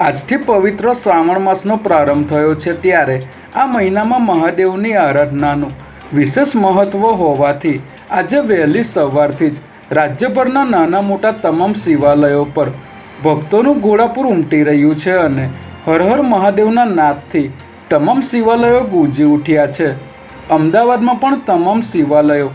આજથી પવિત્ર શ્રાવણ માસનો પ્રારંભ થયો છે ત્યારે આ મહિનામાં મહાદેવની આરાધનાનું વિશેષ મહત્ત્વ હોવાથી આજે વહેલી સવારથી જ રાજ્યભરના નાના મોટા તમામ શિવાલયો પર ભક્તોનું ઘોડાપુર ઉમટી રહ્યું છે અને હર હર મહાદેવના નાદથી તમામ શિવાલયો ગુંજી ઉઠ્યા છે. અમદાવાદમાં પણ તમામ શિવાલયો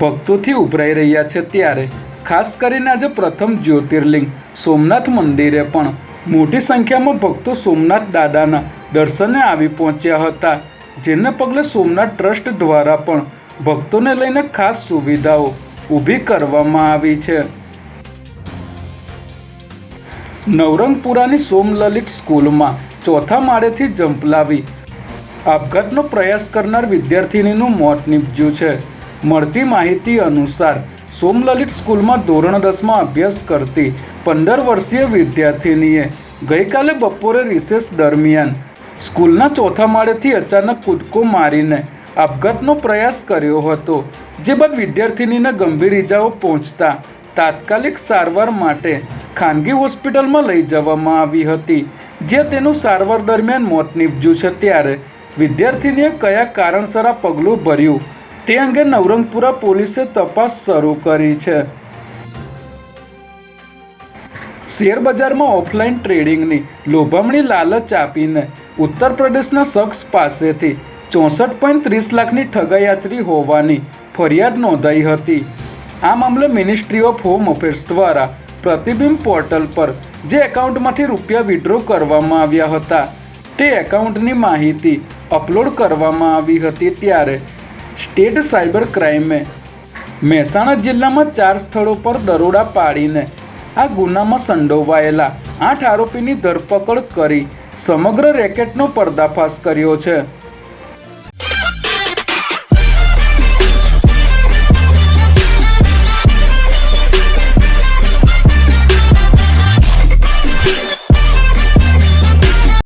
ભક્તોથી ઉભરાઈ રહ્યા છે ત્યારે ખાસ કરીને આજે પ્રથમ જ્યોતિર્લિંગ સોમનાથ મંદિરે પણ મોટી સંખ્યામાં ભક્તો સોમનાથ દાદાના દર્શને આવી પહોંચ્યા હતા, જેને પગલે સોમનાથ ટ્રસ્ટ દ્વારા પણ ભક્તોને લઈને ખાસ સુવિધાઓ ઊભી કરવામાં આવી છે. નવરંગપુરાની સોમલલિત સ્કૂલમાં ચોથા માળેથી જંપ લાવી આપઘાતનો પ્રયાસ કરનાર વિદ્યાર્થિનીનું મોત નીપજ્યું છે. મળતી માહિતી અનુસાર સોમલલિત સ્કૂલમાં ધોરણ દસમાં અભ્યાસ કરતી પંદર વર્ષીય વિદ્યાર્થિનીએ ગઈકાલે બપોરે રિસેસ દરમિયાન સ્કૂલના ચોથા માળેથી અચાનક કૂદકો મારીને આપઘાતનો પ્રયાસ કર્યો હતો, જે બાદ વિદ્યાર્થિનીને ગંભીર ઇજાઓ પહોંચતા તાત્કાલિક સારવાર માટે ખાનગી હોસ્પિટલમાં લઈ જવામાં આવી હતી જે તેનું સારવાર દરમિયાન મોત નીપજ્યું છે. ત્યારે વિદ્યાર્થિનીએ કયા કારણસર આ પગલું ભર્યું? તે અંગે નવરંગપુરા પોલીસે તપાસ શરૂ કરી છે. શેરબજારમાં ઓફલાઈન ટ્રેડિંગની લોભામણી લાલચ આપીને ઉત્તર પ્રદેશના શખ્સ પાસેથી ચોસઠ પોઈન્ટ ત્રીસ લાખની ઠગાઈ હોવાની ફરિયાદ નોંધાઈ હતી. આ મામલે મિનિસ્ટ્રી ઓફ હોમ અફેર્સ દ્વારા પ્રતિબિંબ પોર્ટલ પર જે એકાઉન્ટમાંથી રૂપિયા વિડ્રો કરવામાં આવ્યા હતા, તે એકાઉન્ટની માહિતી અપલોડ કરવામાં આવી હતી ત્યારે સ્ટેટ સાયબર ક્રાઇમે મહેસાણા જિલ્લામાં ચાર સ્થળો પર દરોડા પાડીને આ ગુનામાં સંડોવાયેલા આઠ આરોપીની ધરપકડ કરી સમગ્ર રેકેટનો પર્દાફાશ કર્યો છે.